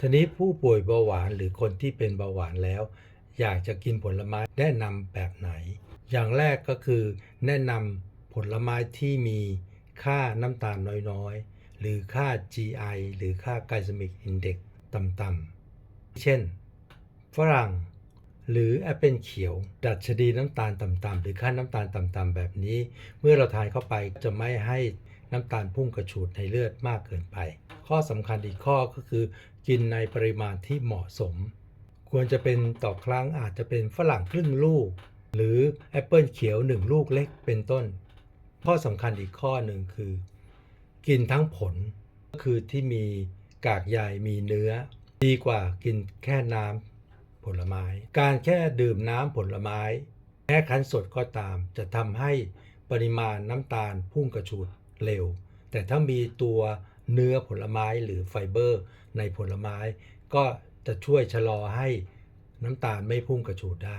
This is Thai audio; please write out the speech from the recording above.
ทีนี้ผู้ป่วยเบาหวานหรือคนที่เป็นเบาหวานแล้ว อยากจะกินผลไม้แนะนำแบบไหน อย่างแรกก็คือ แนะนำผลไม้ที่มีค่าน้ำตาลน้อยๆ หรือค่า GI หรือค่า Glycemic Index ต่ำๆ เช่น ฝรั่ง หรือแอปเปิลเขียว ดัชนีน้ำตาลต่ำๆ หรือค่าน้ำตาลต่ำๆ แบบนี้ เมื่อเราทานเข้าไปจะไม่ให้ น้ำตาลพุ่งกระฉูดในเลือดมากเกินไป ข้อสำคัญอีกข้อก็คือ กินในปริมาณที่เหมาะสม ควรจะเป็นต่อครั้งอาจจะเป็นฝรั่งครึ่งลูก หรือแอปเปิลเขียว 1 ลูกเล็กเป็นต้น ข้อสำคัญอีกข้อหนึ่งคือ กินทั้งผลก็คือที่มีกากใยมีเนื้อ ดีกว่ากินแค่น้ำผลไม้ การแค่ดื่มน้ำผลไม้แม้คั้นสดก็ตาม จะทำให้ปริมาณน้ำตาลพุ่งกระฉูด เร็ว แต่ถ้ามีตัวเนื้อผลไม้หรือไฟเบอร์ ในผลไม้ ก็จะช่วยชะลอให้น้ำตาลไม่พุ่งกระฉูดได้